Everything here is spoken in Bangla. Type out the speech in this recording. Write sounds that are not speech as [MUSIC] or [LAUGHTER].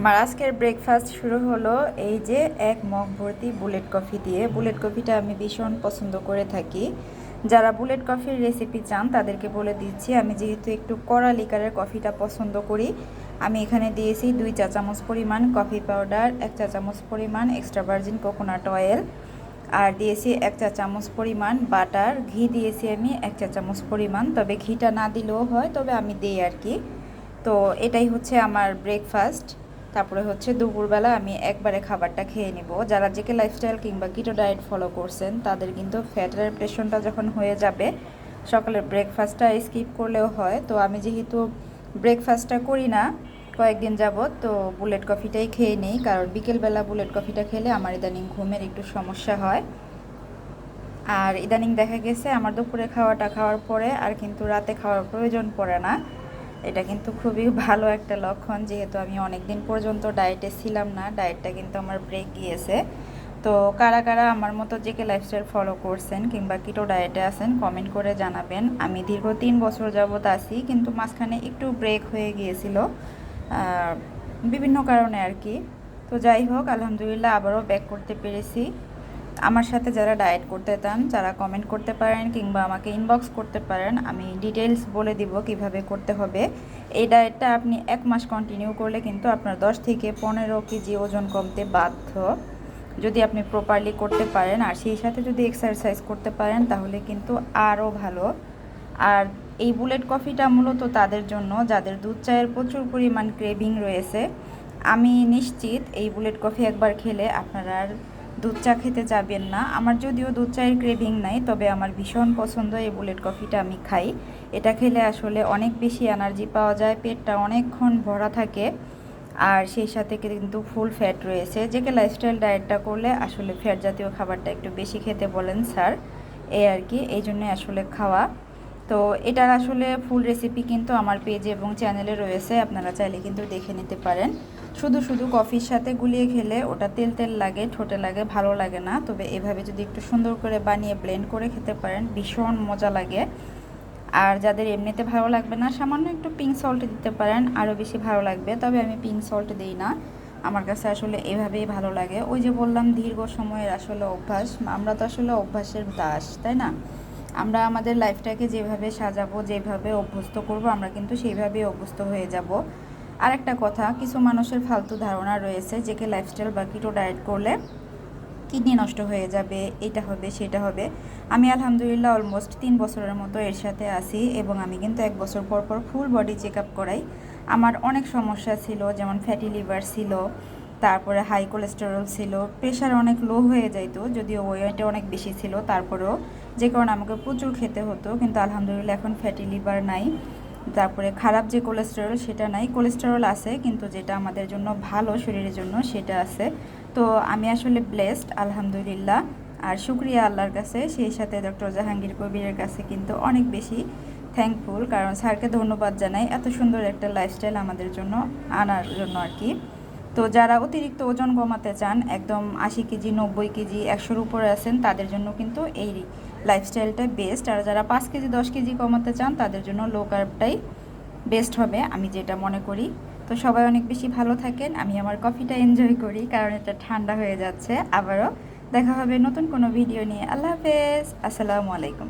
আমার আজকের ব্রেকফাস্ট শুরু হলো এই যে এক মগ ভর্তি বুলেট কফি দিয়ে। বুলেট কফিটা আমি ভীষণ পছন্দ করে থাকি। যারা বুলেট কফির রেসিপি চান, তাদেরকে বলে দিচ্ছি, আমি যেহেতু একটু কড়া লিকারের কফিটা পছন্দ করি, আমি এখানে দিয়েছি দুই চা চামচ পরিমাণ কফি পাউডার এক চা চামচ পরিমাণ এক্সট্রা ভার্জিন কোকোনাট অয়েল আর দিয়েছি এক চা চামচ পরিমাণ বাটার ঘি দিয়েছি আমি এক চা চামচ পরিমাণ, তবে ঘিটা না দিলেও হয়, তবে আমি দিই আর কি। তো এটাই হচ্ছে আমার ব্রেকফাস্ট তারপরে হচ্ছে দুপুরবেলা আমি একবারে খাবারটা খেয়ে নিব। যারা জেকে লাইফস্টাইল কিংবা কিটো ডায়েট ফলো করছেন, তাদের কিন্তু ফ্যাটের প্রেশনটা যখন হয়ে যাবে, সকালের ব্রেকফাস্টটা স্কিপ করলেও হয়। তো আমি যেহেতু ব্রেকফাস্টটা করি না, কয়েকদিন যাবত তো বুলেট কফিটাই খেয়ে নিই। কারণ বিকেলবেলা বুলেট কফিটা খেলে আমার ইদানিং ঘুমের একটু সমস্যা হয়। আর ইদানিং দেখা গেছে, আমার দুপুরে খাওয়াটা খাওয়ার পরে আর কিন্তু রাতে খাওয়ার প্রয়োজন পড়ে না। এটা কিন্তু খুবই [LAUGHS] ভালো একটা লক্ষণ, যেহেতু আমি অনেক দিন পর্যন্ত ডায়েটে ছিলাম না ডায়েটটা কিন্তু আমার ব্রেক গিয়েছে। তো কারা কারা আমার মতো জেকে লাইফস্টাইল ফলো করছেন কিংবা কিটো ডায়েটে আছেন কমেন্ট করে জানাবেন। আমি দীর্ঘ তিন বছর যাবৎ আছি, কিন্তু মাঝখানে একটু ব্রেক হয়ে গিয়েছিল বিভিন্ন কারণে আর কি। তো যাই হোক, আলহামদুলিল্লাহ আবারও ব্যাক করতে পেরেছি। আমার সাথে যারা ডায়েট করতে চান, যারা কমেন্ট করতে পারেন কিংবা আমাকে ইনবক্স করতে পারেন, আমি ডিটেলস বলে দিব কীভাবে করতে হবে। এই ডায়েটটা আপনি এক মাস কন্টিনিউ করলে কিন্তু আপনার দশ থেকে পনেরো কেজি ওজন কমতে বাধ্য। যদি আপনি প্রপারলি করতে পারেন, আর সেই সাথে যদি এক্সারসাইজ করতে পারেন, তাহলে কিন্তু আরও ভালো। আর এই বুলেট কফিটা মূলত তাদের জন্য, যাদের দুধ চায়ের প্রচুর পরিমাণ ক্রেভিং রয়েছে। আমি নিশ্চিত এই বুলেট কফি একবার খেলে আপনারা আর দুধ চা খেতে যাবেন না। আমার যদিও দুধ চায়ের ক্রেভিং নাই, তবে আমার ভীষণ পছন্দ এই বুলেট কফিটা আমি খাই। এটা খেলে আসলে অনেক বেশি এনার্জি পাওয়া যায়, পেটটা অনেকক্ষণ ভরা থাকে, আর সেই সাথে কিন্তু ফুল ফ্যাট রয়েছে। যেকে লাইফস্টাইল ডায়েটটা করলে আসলে ফ্যাট জাতীয় খাবারটা একটু বেশি খেতে বলেন, স্যার। এই আর কি, এই জন্যে আসলে খাওয়া। তো এটার আসলে ফুল রেসিপি কিন্তু আমার পেজে এবং চ্যানেলে রয়েছে, আপনারা চাইলে কিন্তু দেখে নিতে পারেন। শুধু শুধু কফির সাথে গুলিয়ে খেলে ওটা তেল তেল লাগে, ঠোঁটে লাগে, ভালো লাগে না। তবে এভাবে যদি একটু সুন্দর করে বানিয়ে ব্লেন্ড করে খেতে পারেন, ভীষণ মজা লাগে। আর যাদের এমনিতে ভালো লাগবে না, সামান্য একটু পিঙ্ক সল্ট দিতে পারেন আরও বেশি ভালো লাগবে। তবে আমি পিঙ্ক সল্ট দিই না। আমার কাছে আসলে এভাবেই ভালো লাগে। ওই যে বললাম, দীর্ঘ সময়ের আসলে অভ্যাস, আমরা তো আসলে অভ্যাসের দাস, তাই না? আমরা আমাদের লাইফটাকে যেভাবে সাজাবো, যেভাবে অভ্যস্ত করব, আমরা কিন্তু সেইভাবেই অভ্যস্ত হয়ে যাব। আর একটা কথা, কিছু মানুষের ফালতু ধারণা রয়েছে যে কে লাইফস্টাইল বা কিটো ডায়েট করলে কিডনি নষ্ট হয়ে যাবে, এটা হবে, সেটা হবে। আমি আলহামদুলিল্লাহ অলমোস্ট তিন বছরের মতো এর সাথে আছি এবং আমি কিন্তু এক বছর পর পর ফুল বডি চেক আপ করাই। আমার অনেক সমস্যা ছিল, যেমন ফ্যাটি লিভার ছিল তারপরে হাই কোলেস্টেরল ছিল প্রেশার অনেক লো হয়ে যাইতো, যদিও ওয়েটে অনেক বেশি ছিল, তারপরেও যে কারণে আমাকে প্রচুর খেতে হতো, কিন্তু আলহামদুলিল্লাহ এখন ফ্যাটি লিভার নাই। তারপরে খারাপ যে কোলেস্টেরল সেটা নাই। কোলেস্টেরল আছে, কিন্তু যেটা আমাদের জন্য ভালো শরীরের জন্য, সেটা আছে। তো আমি আসলে ব্লেসড আলহামদুলিল্লাহ। আর শুক্রিয়া আল্লাহর কাছে, সেই সাথে ডক্টর জাহাঙ্গীর কবিরের কাছে কিন্তু অনেক বেশি থ্যাঙ্কফুল কারণ স্যারকে ধন্যবাদ জানাই এত সুন্দর একটা লাইফস্টাইল আমাদের জন্য আনার জন্য আর কি। তো যারা অতিরিক্ত ওজন কমাতে চান, একদম আশি কেজি, নব্বই কেজি, একশোর উপরে আছেন, তাদের জন্য কিন্তু এই লাইফস্টাইলটা বেস্ট আর যারা পাঁচ কেজি, দশ কেজি কমাতে চান, তাদের জন্য লো কার্বটাই বেস্ট হবে, আমি যেটা মনে করি। তো সবাই অনেক বেশি ভালো থাকেন, আমি আমার কফিটা এনজয় করি, কারণ এটা ঠান্ডা হয়ে যাচ্ছে। আবারও দেখা হবে নতুন কোনো ভিডিও নিয়ে। আল্লাহ হাফেজ, আসসালামু আলাইকুম।